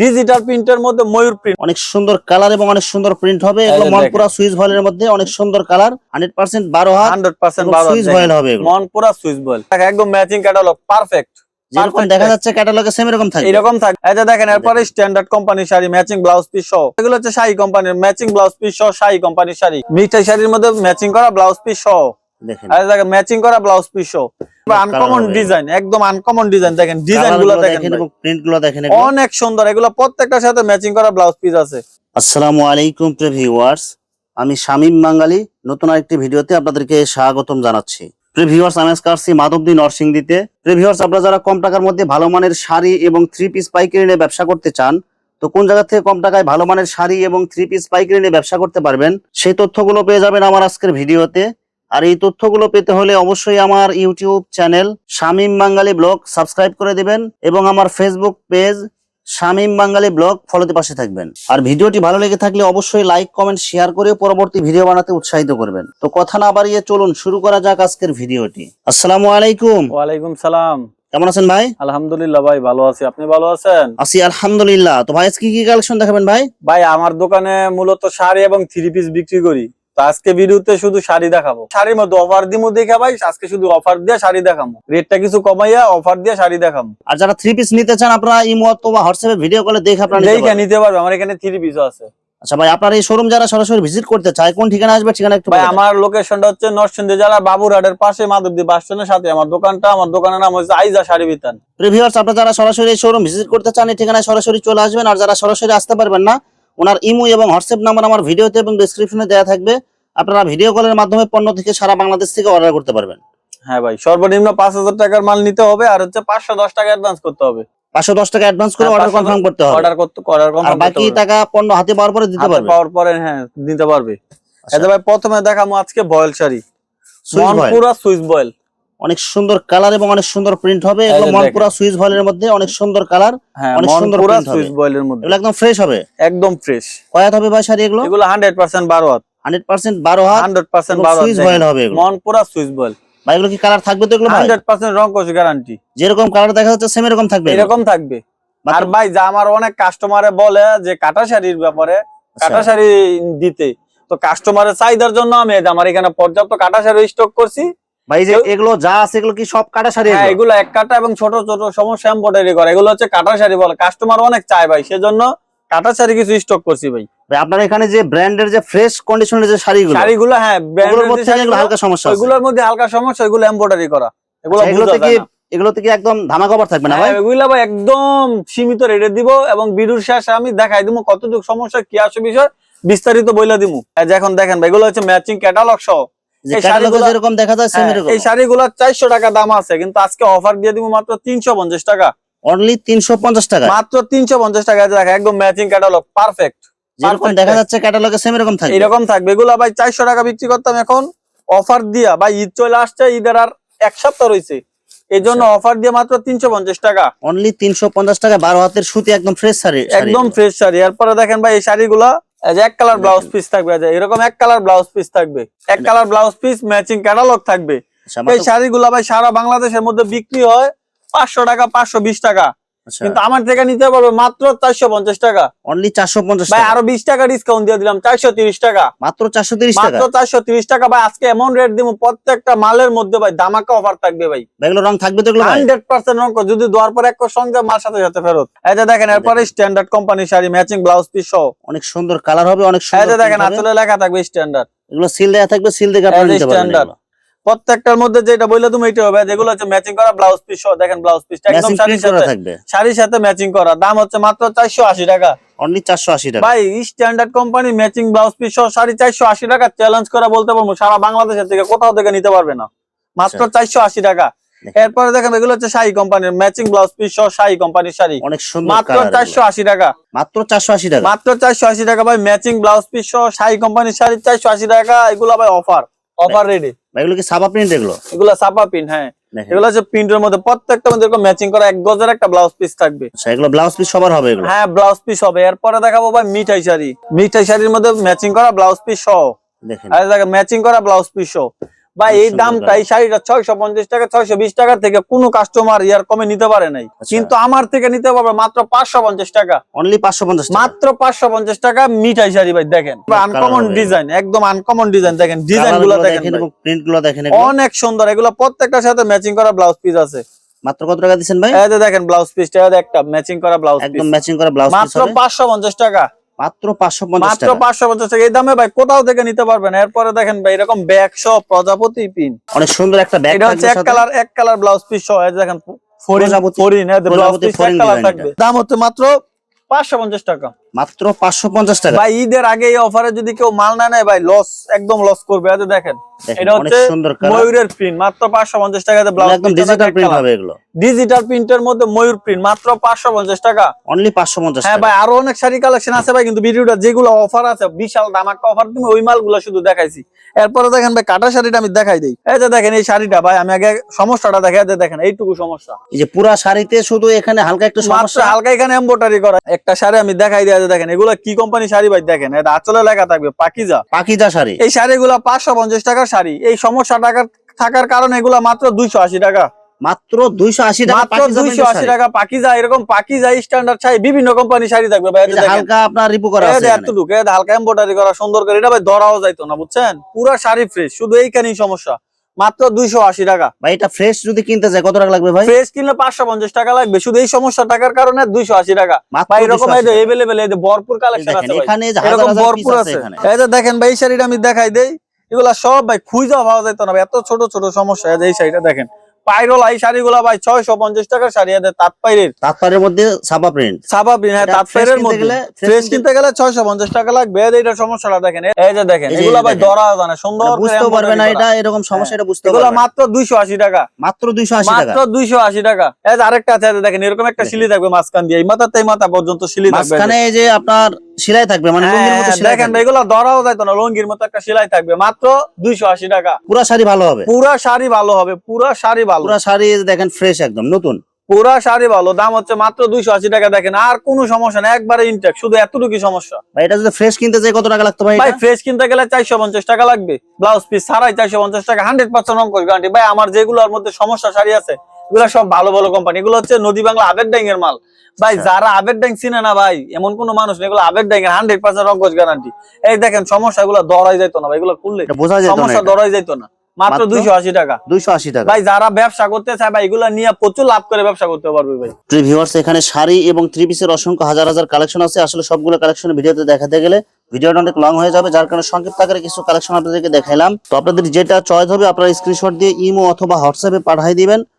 Digital প্রিন্টের মধ্যে ময়ূর print অনেক সুন্দর কালার এবং অনেক সুন্দর প্রিন্ট হবে এগুলো মনপুরা সুইচ ভয়েলের মধ্যে অনেক সুন্দর কালার হান্ড্রেড পার্সেন্ট বারো হাত হান্ড্রেড পার্সেন্ট সুইচ ভয়েল হবে এগুলো। মন সুইচ বল একদম ম্যাচিং ক্যাটালগ পারফেক্ট যেরকম দেখা যাচ্ছে ক্যাটালগে সেম এরকম থাকবে। এরকম থাকে এই দেখেন এরপরে স্ট্যান্ডার্ড কোম্পানির শাড়ি ম্যাচিং ব্লাউজ পিস সহ। এগুলো হচ্ছে শাড়ি কোম্পানির ম্যাচিং ব্লাউজ পিস সহ শাড়ি কোম্পানির শাড়ি। মিঠাই শাড়ির মধ্যে ম্যাচিং করা ব্লাউজ পিস সহ। দেখেন। ম্যাচিং করা ব্লাউজ পিস সহ। আনকমন ডিজাইন একদম আনকমন ডিজাইন দেখেন দেখেন অনেক সুন্দর এগুলো প্রত্যেকটার সাথে ম্যাচিং করা ব্লাউজ পিস আছে। আসসালামু আলাইকুম প্রিয় ভিউয়ার্স আমি শামীম বাঙালি নতুন আরেকটি ভিডিওতে আপনাদেরকে স্বাগতম জানাচ্ছি। প্রিয় ভিউয়ার্স আমি আজকে আসছি মাধবদী নরসিংদীতে। প্রিয় ভিউয়ার্স আপনারা যারা কম টাকার মধ্যে ভালো মানের শাড়ি এবং থ্রি পিস পাইকারি নিয়ে ব্যবসা করতে চান তো কোন জায়গা থেকে কম টাকায় ভালো মানের শাড়ি এবং থ্রি পিস পাইকারি নিয়ে ব্যবসা করতে পারবেন সেই তথ্যগুলো পেয়ে যাবেন আমার আজকের ভিডিওতে। আর এই তথ্যগুলো পেতে হলে অবশ্যই আমার YouTube channel Shamim Bangali blog subscribe করে দিবেন এবং আমার Facebook page Shamim Bangali blog ফলোতে পাশে থাকবেন। আর ভিডিওটি ভালো লেগে থাকলে অবশ্যই লাইক কমেন্ট শেয়ার করে পরবর্তী ভিডিও বানাতে উৎসাহিত করবেন। তো কথা না বাড়িয়ে চলুন শুরু করা যাক আজকের ভিডিওটি। আসসালামু আলাইকুম। ওয়ালাইকুম সালাম। কেমন আছেন ভাই? আলহামদুলিল্লাহ ভাই ভালো আছি। আপনি ভালো আছেন? আছি আলহামদুলিল্লাহ। তো ভাই আজকে কি কি কালেকশন দেখাবেন ভাই? ভাই আমার দোকানে মূলত শাড়ি এবং থ্রি পিস বিক্রি করি। তো আজকে ভিডিওতে শুধু শাড়ি দেখাবো। শাড়ির মধ্যে অফার দিমু দেখে ভাই আজকে শুধু অফার দিয়ে শাড়ি দেখাবো রেটটা কিছু কমাইয়া অফার দিয়ে শাড়ি দেখাবো আর যারা থ্রি পিস নিতে চান আপনারা ইমো অথবা হোয়াটসঅ্যাপে ভিডিও কলে দেখে আপনারা নিতে দেখে। নিতে পারবে আমার এখানে থ্রি পিসও আছে। আচ্ছা ভাই আপনার এই শোরুম যারা সরাসরি ভিজিট করতে চায় কোন ঠিকানা আসবে ঠিকানা একটু ভাই। আমার লোকেশনটা হচ্ছে নরসিংদী জেলার বাবুরহাটের পাশে মাধবদী বাস স্ট্যান্ডের সাথে। আমার দোকানটা আমার দোকানের নাম হচ্ছে আইজা শাড়ি বিতান। প্রিভিউয়ার্স আপনারা যারা সরাসরি এই শোরুম ভিজিট করতে চান এই ঠিকানায় সরাসরি চলে আসবেন। আর যারা সরাসরি আসতে পারবেন না ওনার ইমো এবং হোয়াটসঅ্যাপ নাম্বার আমার ভিডিওতে এবং ডেসক্রিপশনে দেওয়া থাকবে। আপনারা ভিডিও কলের মাধ্যমে পণ্য থেকে সারা বাংলাদেশ থেকে অর্ডার করতে পারবেন। হ্যাঁ ভাই সর্বনিম্ন পাঁচ হাজার টাকার মাল নিতে হবে আর হচ্ছে পাঁচশো দশ টাকা অ্যাডভান্স করতে হবে। পাঁচশো দশ টাকা অ্যাডভান্স করে হ্যাঁ, অর্ডার কনফার্ম করতে হবে। অর্ডার করতে অর্ডার আর কনফার্ম বাকি টাকা পণ্য হাতে পাওয়ার পরে দিতে পারবে। পাওয়ার পরে হ্যাঁ দিতে পারবে। আচ্ছা। এটা ভাই প্রথমে দেখাবো আজকে voile sari. Monpura Swiss voile. অনেক সুন্দর কালার এবং অনেক সুন্দর প্রিন্ট হবে। এগুলো। মনপুরা সুইচ ভয়েলের মধ্যে অনেক সুন্দর কালার হ্যাঁ অনেক সুন্দর হবে। সুইচ বয়েলের মধ্যে। এগুলো একদম ফ্রেশ হবে? একদম ফ্রেশ কয়াত হবে ভাই শাড়ি এগুলো? এগুলো হান্ড্রেড পার্সেন্ট বারো হাত। হান্ড্রেড পার্সেন্ট বারো হাত হান্ড্রেড পার্সেন্ট এবং বারো সুইচ ভয়েল হবে এগুলো। মনপুরা সুইচ বয়েল ভাই এগুলো কি কালার থাকবে তো এগুলো ভাই? হান্ড্রেড পার্সেন্ট রং কোশ গ্যারান্টি যেরকম কালার দেখা যাচ্ছে সেম এরকম থাকবে এরকম থাকবে। আর ভাই যা আমার অনেক কাস্টমারে বলে যে কাটা শাড়ির ব্যাপারে কাটা আচ্ছা। শাড়ি দিতে। তো কাস্টমারের চাহিদার জন্য আমি আমার এখানে পর্যাপ্ত কাটা শাড়ি স্টক করছি। ভাই যে এগুলো যা আছে এগুলো কি সব কাটা শাড়ি হ্যাঁ এগুলো? এক কাটা এবং ছোট ছোট সমস্যা এম্বয়ডারি করে। এগুলো হচ্ছে কাটা শাড়ি বলে। কাস্টমার অনেক চায় ভাই সেজন্য কাটা শাড়ি কিছু স্টক করছি ভাই। ভাই আপনার এখানে যে ব্র্যান্ডের যে ফ্রেশ কন্ডিশনের যে শাড়িগুলো শাড়িগুলো হ্যাঁ যে মধ্যে হালকা সমস্যা ওইগুলোর মধ্যে হালকা সমস্যা এগুলো এম্বয়ডারি করা। এগুলো আচ্ছা, এগুলোতে কি এগুলোতে কি একদম ধামা কভার থাকবে না ভাই? হ্যাঁ, এগুলো ভাই একদম সীমিত রেটে দিব এবং বিরুর শেষে আমি দেখাই দিব কতটুকু সমস্যা কি আসে বিষয় বিস্তারিত বইলা দিমু এখন দেখেন ভাই এগুলো হচ্ছে ম্যাচিং ক্যাটালগ সহ। যেরকম দেখা যায় সেম হ্যাঁ, এরকম। এই শাড়িগুলো চারশো টাকা দাম আছে কিন্তু আজকে অফার দিয়ে দিব মাত্র টাকা। অনলি তিনশো পঞ্চাশ টাকা মাত্র তিনশো পঞ্চাশ টাকা এই একদম ম্যাচিং ক্যাটালগ পারফেক্ট যেরকম দেখা যাচ্ছে ক্যাটালগে সেম এরকম থাকবে। এরকম থাকবে। এগুলো ভাই চারশো টাকা বিক্রি করতাম এখন অফার দিয়া ভাই ঈদ চলে আসছে ঈদের আর এক সপ্তাহ রয়েছে। এই জন্য আচ্ছা। অফার দিয়ে মাত্র তিনশো পঞ্চাশ টাকা। অনলি তিনশো পঞ্চাশ টাকা বারো হাতের সুতি একদম ফ্রেশ শাড়ি একদম ফ্রেশ শাড়ি। এরপরে দেখেন ভাই এই শাড়িগুলা এক কালার ব্লাউজ পিস থাকবে এরকম এক কালার ব্লাউজ পিস থাকবে। এক colour blouse piece matching catalogue থাকবে। এই শাড়িগুলা ভাই সারা বাংলাদেশের মধ্যে বিক্রি হয় পাঁচশো টাকা পাঁচশো বিশ টাকা। কিন্তু আমার থেকে নিতে পারবে মাত্র চারশো পঞ্চাশ টাকা। অনলি চারশো পঞ্চাশ ভাই আরও বিশ টাকা ডিসকাউন্ট দিয়ে দিলাম চারশো তিরিশ টাকা। মাত্র চারশো তিরিশ মাত্র চারশো তিরিশ টাকা ভাই আজকে এমন রেট দিব প্রত্যেকটা মালের মধ্যে ভাই দামাকা অফার থাকবে ভাই। এগুলো রং থাকবে তো হান্ড্রেড পার্সেন্ট অঙ্ক যদি দেওয়ার পর এক সঙ্গে মাল সাথে সাথে ফেরত। যে দেখেন এরপরে standard company sari matching blouse piece সহ। অনেক সুন্দর কালার হবে অনেক সুন্দর দেখেন আসলে লেখা থাকবে স্ট্যান্ডার্ড এগুলো সিল দেওয়া থাকবে সিল দেখে আপনারা এই নিতে পারবেন standard। এগুলো। প্রত্যেকটার মধ্যে যেটা বললে তুমি এটা হবে। যেগুলো হচ্ছে ম্যাচিং করা ব্লাউজ পিস সহ দেখেন ব্লাউজ পিস একদম শাড়ির সাথে থাকবে। শাড়ির সাথে ম্যাচিং করা। দাম হচ্ছে মাত্র চারশো আশি টাকা। অনলি চারশো আশি টাকা। ভাই standard company matching blouse piece সহ শাড়ি চারশো আশি টাকা চ্যালেঞ্জ করে বলতে পারব সারা বাংলাদেশের থেকে কোথাও থেকে নিতে পারবে না। মাত্র আচ্ছা। চারশো আশি টাকা। এরপরে দেখেন এগুলো হচ্ছে শাড়ি কোম্পানির ম্যাচিং ব্লাউজ পিস সহ শাড়ি কোম্পানির শাড়ি। অনেক সুন্দর মাত্র কালার চারশো আশি টাকা। মাত্র চারশো আশি টাকা। মাত্র চারশো আশি টাকা ভাই ম্যাচিং ব্লাউজ পিস সহ শাড়ি কোম্পানির শাড়ি চারশো আশি টাকা এগুলো ভাই অফার অফার রেডি এগুলো কি সাপা প্রিন্ট এগুলো? এগুলো সাপা পিন হ্যাঁ। এগুলো হচ্ছে প্রিন্টের মধ্যে প্রত্যেকটা মধ্যে ম্যাচিং করা এক গজের একটা ব্লাউজ পিস থাকবে। আচ্ছা এগুলো ব্লাউজ পিস সবার হবে এগুলো? হ্যাঁ ব্লাউজ পিস হবে। এরপরে দেখাবো ভাই মিঠাই শাড়ি। মিঠাই শাড়ির মধ্যে ম্যাচিং করা ব্লাউজ পিস সহ। দেখেন। ম্যাচিং করা ব্লাউজ পিস সহ। ভাই অনেক এই দামটা গাড়ি। এই শাড়িটা ছয়শো পঞ্চাশ টাকা ছয়শো বিশ টাকা থেকে কোনো কাস্টমার ইয়ার কমে নিতে পারে নাই। আচ্ছা। কিন্তু আমার থেকে নিতে পারবে মাত্র পাঁচশো পঞ্চাশ টাকা। অনলি পাঁচশো পঞ্চাশ মাত্র পাঁচশো পঞ্চাশ টাকা মিঠাই শাড়ি ভাই দেখেন। আনকমন ডিজাইন একদম আনকমন ডিজাইন দেখেন ডিজাইনগুলো দেখেন প্রিন্টগুলো দেখেন অনেক সুন্দর এগুলো প্রত্যেকটার সাথে ম্যাচিং করা ব্লাউজ পিস আছে। মাত্র কত টাকা দিচ্ছেন ভাই? দেখেন ব্লাউজ পিসটা একটা ম্যাচিং করা ব্লাউজ পিস একদম ম্যাচিং করা ব্লাউজ মাত্র পাঁচশো পঞ্চাশ টাকা। মাত্র পাঁচশো পঞ্চাশ মাত্র পাঁচশো পঞ্চাশ টাকা। এই দামে ভাই কোথাও থেকে নিতে পারবেন? এরপরে দেখেন ভাই এরকম ব্যাগ সহ প্রজাপতি পিন অনেক সুন্দর একটা ব্যাগ এটা হচ্ছে এক কালার এক কালার ব্লাউজ পিস সহ। দেখেন ফরিন ফরিন ব্লাউজ পিস এক কালার থাকবে। দাম হচ্ছে মাত্র পাঁচশো পঞ্চাশ টাকা। মাত্র পাঁচশো পঞ্চাশ টাকা। ভাই ঈদের আগে এই অফারে যদি কেউ মাল না নেয় ভাই লস একদম লস করবে। যে দেখেন দেখেন, এটা হচ্ছে ময়ূরের প্রিন্ট মাত্র পাঁচশো পঞ্চাশ টাকাতে ব্লাউজ একদম ডিজিটাল প্রিন্ট হবে এগুলো। ডিজিটাল প্রিন্টের মধ্যে ময়ূর প্রিন্ট মাত্র পাঁচশো পঞ্চাশ টাকা। অনলি পাঁচশো পঞ্চাশ হ্যাঁ ভাই আরও অনেক শাড়ি কালেকশন আছে ভাই কিন্তু ভিডিওটা যেগুলো অফার আছে বিশাল ধামাকা অফার তুমি ওই মালগুলো শুধু দেখাইছি। এরপরে দেখেন ভাই কাটা শাড়িটা আমি দেখাই দিই। এই যে দেখেন এই শাড়িটা ভাই আমি আগে সমস্যাটা দেখাই দেখেন এইটুকু সমস্যা। এই যে পুরা শাড়িতে শুধু এখানে হালকা একটু সমস্যা? হালকা এখানে করা। একটা শাড়ি আমি দেখাই দিই যে দেখেন এগুলো কি কোম্পানি শাড়ি ভাই? দেখেন এটা আঁচলে লেখা থাকবে পাকিজা। পাকিজা শাড়ি। এই শাড়িগুলো পাঁচশো পঞ্চাশ টাকার শাড়ি। এই সমস্যা টাকার থাকার কারণে এগুলো মাত্র দুইশো আশি টাকা। মাত্র দুইশো আশি মাত্র দুইশো আশি। টাকা পাকিজা এরকম পাকিজা স্ট্যান্ডার্ড শাড়ি বিভিন্ন কোম্পানি শাড়ি থাকবে। হালকা আপনার রিপু করা আছে এতটুকু হালকা এমব্রয়ডারি করা সুন্দর করে এটা ভাই ধরাও যাইতো না বুঝছেন? পুরো শাড়ি ফ্রেশ শুধু এইখানেই সমস্যা। মাত্র দুইশো আশি টাকা। ভাই এটা ফ্রেশ যদি কিনতে যায় কত টাকা লাগবে ভাই? ফ্রেশ কিনলে পাঁচশো পঞ্চাশ টাকা লাগবে। শুধু এই সমস্যা টাকার কারণে দুইশো আশি টাকা। ভাই এরকম এভেলেবেল ভরপুর কালেকশন আছে এরকম ভরপুর আছে আছে। এই দেখেন ভাই এই শাড়িটা আমি দেখাই দেই। এগুলা সব ভাই খুঁজা পাওয়া যাইতো না। এত ছোট ছোট সমস্যা। এই শাড়িটা দেখেন। পাইরোলা এই শাড়িগুলা ভাই ছয়শো পঞ্চাশ টাকার শাড়ি এদের তাঁত পাইরের মধ্যে ছাপা প্রিন্ট স্বাভাবিক হ্যাঁ এটা তাঁত fresh পাইরের কিনতে মধ্যে। ফ্রেশ কিনতে- কিনতে গেলে ছয়শো পঞ্চাশ টাকা লাগবে। এই সমস্যাটা দেখেন। এই যে দেখেন এগুলা ভাই ধরা জানে সুন্দর করে পারবে না এটা এরকম সমস্যা এটা বুঝতে এগুলা মাত্র দুইশো আশি টাকা। মাত্র দুইশো আশি মাত্র দুইশো আশি টাকা। এই আরেকটা আছে দেখেন এরকম একটা। শিলি থাকবে মাঝখান দিয়ে। এই মাথা এই মাথা পর্যন্ত শিলি থাকবে। মাঝখানে এই যে আপনার সেলাই থাকবে মানে লুঙ্গির মতো হ্যাঁ, সেলাই দেখেন এগুলা ধরাও যাইতো না লঙ্গির মতো একটা সেলাই থাকবে মাত্র দুইশো আশি টাকা। পুরা শাড়ি ভালো হবে? পুরা শাড়ি ভালো হবে পুরা শাড়ি ভালো। পুরা শাড়ি দেখেন ফ্রেশ একদম নতুন। পুরা শাড়ি ভালো দাম হচ্ছে মাত্র দুইশো আশি টাকা দেখেন আর কোনো সমস্যা না একবারে ইনটেক শুধু এতটুকু সমস্যা। ভাই এটা যদি ফ্রেশ কিনতে চাই কত টাকা লাগতো ভাই ভাই ফ্রেশ কিনতে গেলে চারশো পঞ্চাশ টাকা লাগবে। ব্লাউজ পিস ছাড়াই চারশো পঞ্চাশ টাকা হান্ড্রেড পার্সেন্ট অঙ্ক গ্যারান্টি ভাই আমার যেগুলোর মধ্যে সমস্যা শাড়ি আছে এগুলো সব ভালো ভালো কোম্পানি এগুলো হচ্ছে নদী বাংলা আবেদ ড্যাং এর মাল। ভাই আচ্ছা। যারা আবেদ ড্যাং চিনে না ভাই এমন কোনো মানুষ নেই এগুলো আবেদ ড্যাং এর হান্ড্রেড পার্সেন্ট অঙ্ক গ্যারান্টি এই দেখেন সমস্যা এগুলো ধরাই যাইতো না ভাই এগুলো খুললে সমস্যা। ধরাই যাইতো না। মাত্র? দুইশো আশি টাকা। দুইশো আশি টাকা। ভাই যারা ব্যবসা করতে চায় ভাই এগুলো নিয়ে প্রচুর লাভ করে ব্যবসা করতে পারবে ভাই। ভিউয়ার্স এখানে শাড়ি এবং থ্রি পিসের অসংখ্য হাজার হাজার কালেকশন আছে। আসলে সবগুলো কালেকশন ভিডিওতে দেখাতে গেলে ভিডিওটা অনেক লং হয়ে যাবে যার কারণে সংক্ষিপ্ত আকারে কিছু কালেকশন আপনাদেরকে দেখাইলাম। তো আপনাদের যেটা চয়েস হবে আপনারা স্ক্রিনশট দিয়ে ইমো অথবা হোয়াটসঅ্যাপে পাঠিয়ে দিবেন।